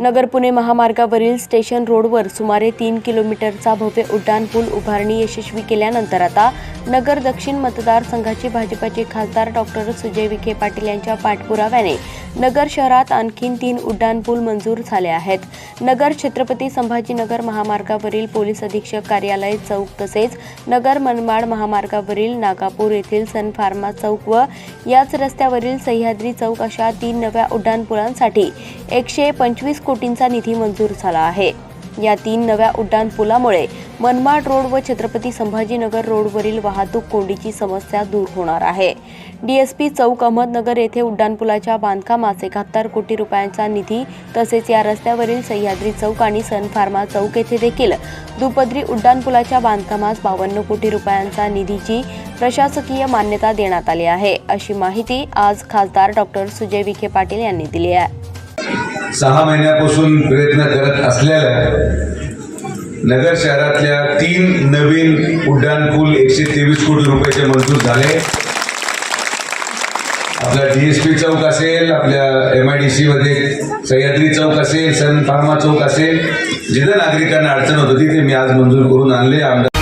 नगर पुणे महामार्गावरील स्टेशन रोडवर सुमारे तीन किलोमीटरचा भव्य उड्डाण पूल उभारणी यशस्वी केल्यानंतर आता नगर दक्षिण मतदारसंघाचे भाजपाचे खासदार डॉक्टर सुजय विखे पाटील यांच्या पाठपुराव्याने नगर शहरात आणखीन तीन उड्डाण पूल मंजूर झाले आहेत. नगर छत्रपती संभाजीनगर महामार्गावरील पोलीस अधीक्षक कार्यालय चौक तसेच नगर मनमाड महामार्गावरील नागापूर येथील सन फार्मा चौक व याच रस्त्यावरील सह्याद्री चौक अशा तीन नव्या उड्डाणपुलांसाठी एकशे पंचवीस कोटींचा निधी मंजूर झाला आहे. या तीन नव्या उड्डाणपुलामुळे मनमाड रोड व छत्रपती संभाजीनगर रोडवरील वाहतूक कोंडीची समस्या दूर होणार आहे. डीएसपी चौक अहमदनगर येथे उड्डाणपुलाच्या बांधकामास एकाहत्तर कोटी रुपयांचा निधी तसेच या रस्त्यावरील सह्याद्री चौक आणि सन फार्मा चौक येथे देखील दुपदरी उड्डाणपुलाच्या बांधकामास बावन्न कोटी रुपयांचा निधीची प्रशासकीय मान्यता देण्यात आली आहे. अशी माहिती आज खासदार डॉक्टर सुजय विखे पाटील यांनी दिली आहे. सहा महिन्यापासून प्रयत्न करत असलेल्या नगर शहरातल्या तीन नवीन उड्डाणपूल एकशे तेवीस कोटी रुपयाचे मंजूर झाले. आपला डीएसपी चौक असेल आपल्या एम आय डी सी मध्ये सह्याद्री चौक असेल सन फार्मा चौक असेल जिथं नागरिकांना अडचण होत होती ते मी आज मंजूर करून आणले. आमदार